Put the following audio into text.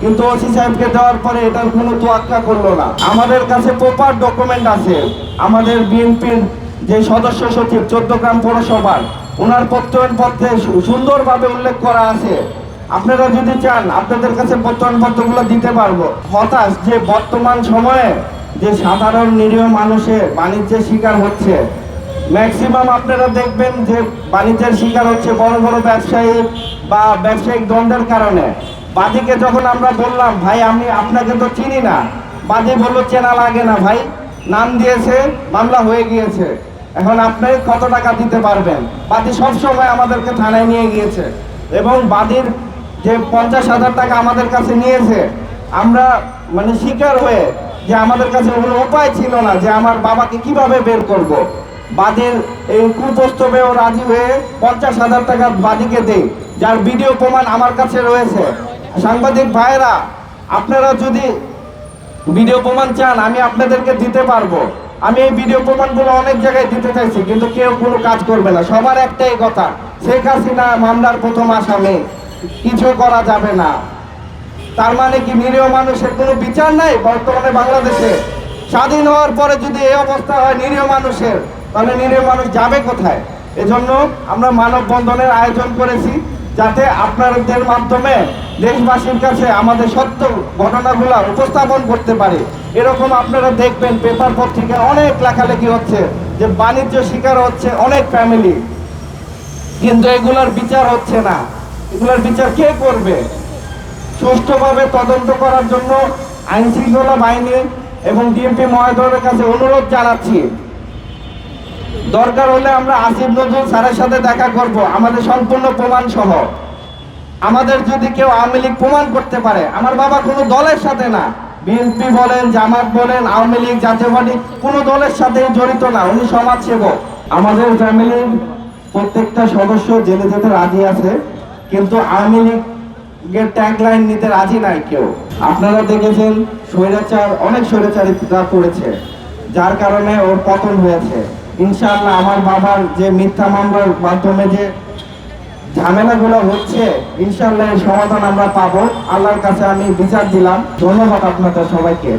কিন্তু ওসি সাহেবকে দেওয়ার পরে এটার কোনো তোয়াক্কা করল না। আমাদের কাছে প্রপার ডকুমেন্ট আছে। আমাদের বিএনপির যে সদস্য সচিব, চোদ্দ গ্রাম পৌরসভার ওনার প্রত্যয়ন পত্রে সু- সুন্দরভাবে উল্লেখ করা আছে। আপনারা যদি চান, আপনাদের কাছে প্রত্যয়ন পত্রগুলো দিতে পারব। হতাশ যে বর্তমান সময়ে যে সাধারণ নিরীহ মানুষের বাণিজ্যের শিকার হচ্ছে। ম্যাক্সিমাম আপনারা দেখবেন যে বাণিজ্যের শিকার হচ্ছে বড় বড় ব্যবসায়ী বা ব্যবসায়িক দ্বন্দ্বের কারণে। বাদিকে যখন আমরা বললাম, ভাই, আমি আপনাকে তো চিনি না। বাদি বলল, চেনা লাগে না ভাই। নাম দিয়েছে, মামলা হয়ে গিয়েছে। এখন আপনি কত টাকা দিতে পারবেন? বাদি সবসময় আমাদেরকে থানায় নিয়ে গিয়েছে এবং বাদির যে পঞ্চাশ হাজার টাকা আমাদের কাছে নিয়েছে, আমরা মানে শিকার হয়ে যে আমাদের কাছে কোনো উপায় ছিল না যে আমার বাবাকে কীভাবে বের করব। বাদীর এই কুপ্রস্তবেও রাজি হয়ে পঞ্চাশ হাজার টাকা বাদিকে দেই, যার ভিডিও প্রমাণ আমার কাছে রয়েছে। সাংবাদিক ভাইয়েরা, আপনারা যদি ভিডিও প্রমাণ চান, আমি আপনাদেরকে দিতে পারব। আমি এই ভিডিও প্রমাণগুলো অনেক জায়গায় দিতে চাইছি, কিন্তু কেউ কোনো কাজ করবে না। সবার একটাই কথা, শেখ হাসিনা মামলার প্রথম আসামি কিছু করা যাবে না। তার মানে কি নিরীহ মানুষের কোনো বিচার নাই? বর্তমানে বাংলাদেশে স্বাধীন হওয়ার পরে যদি এই অবস্থা হয় নিরীহ মানুষের, তাহলে নিরীহ মানুষ যাবে কোথায়? এজন্য আমরা মানববন্ধনের আয়োজন করেছি। যাতে আপনাদের মাধ্যমে দেশবাসীর কাছে আমাদের সত্য ঘটনাগুলো উপস্থাপন করতে পারি। এরকম আপনারা দেখবেন, পেপার পত্রিকায় অনেক লেখালেখি হচ্ছে, যে বাণিজ্য শিকার হচ্ছে অনেক ফ্যামিলি কিন্তু এগুলার বিচার হচ্ছে না। এগুলার বিচার কে করবে? সুষ্ঠুভাবে তদন্ত করার জন্য আইন শৃঙ্খলা বাহিনী এবং ডিএমপি মহোদয়ের কাছে অনুরোধ জানাচ্ছি। দরকার হলে আমরা আসিফ নজরুল স্যারের সাথে দেখা করব। আমাদের সম্পূর্ণ প্রমাণ সহ। আমাদের যদি কেউ আওয়ামী লীগ প্রমাণ করতে পারে, আমার বাবা কোনো দলের সাথে না। বিএনপি বলেন, জামাত বলেন, আওয়ামী লীগ, জাতীয় পার্টি, কোনো দলের সাথে জড়িত না, উনি সমাজসেবক। আমাদের ফ্যামিলির প্রত্যেকটা সদস্য জেলে যেতে রাজি আছে, কিন্তু আওয়ামী লীগের ট্যাগ লাইন নিতে রাজি নাই কেউ। আপনারা দেখেছেন স্বৈরাচার, অনেক স্বৈরাচারিতা করেছে, যার কারণে ওর পতন হয়েছে। ইনশাআল্লাহ আমার বাবার যে মিথ্যা মামলার মাধ্যমে যে ঝামেলাগুলো হচ্ছে ইনশাল্লাহ সমাধান আমরা পাবো। আল্লাহর কাছে আমি বিচার দিলাম। ধন্যবাদ আপনাদের সবাইকে।